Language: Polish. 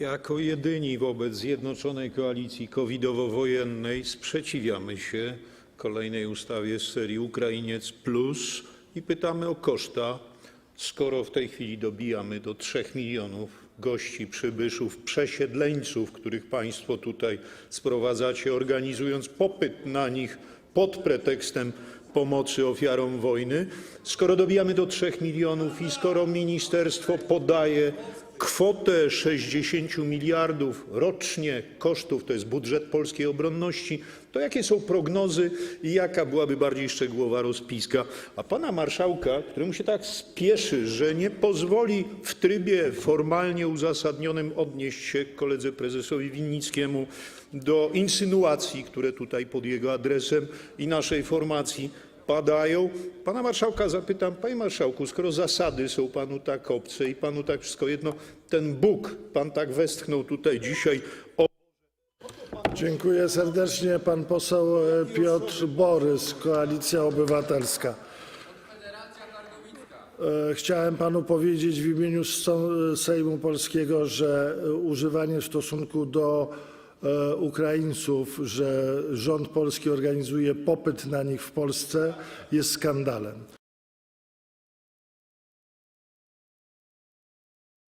Jako jedyni wobec Zjednoczonej Koalicji Covidowo-Wojennej sprzeciwiamy się kolejnej ustawie z serii Ukrainiec Plus i pytamy o koszta, skoro w tej chwili dobijamy do 3 milionów gości, przybyszów, przesiedleńców, których państwo tutaj sprowadzacie, organizując popyt na nich pod pretekstem pomocy ofiarom wojny, skoro dobijamy do 3 milionów i skoro ministerstwo podaje kwotę 60 miliardów rocznie kosztów, to jest budżet polskiej obronności, to jakie są prognozy i jaka byłaby bardziej szczegółowa rozpiska? A pana marszałka, któremu się tak spieszy, że nie pozwoli w trybie formalnie uzasadnionym odnieść się koledze prezesowi Winnickiemu do insynuacji, które tutaj pod jego adresem i naszej formacji padają. Pana marszałka zapytam, panie marszałku, skoro zasady są panu tak obce i panu tak wszystko jedno, ten Bóg, pan tak westchnął tutaj dzisiaj o Dziękuję serdecznie. Pan poseł e, Piotr Borys, Koalicja Obywatelska. E, Chciałem panu powiedzieć w imieniu Sto- Sejmu Polskiego, że e, używanie w stosunku do e, Ukraińców, że rząd polski organizuje popyt na nich w Polsce, jest skandalem.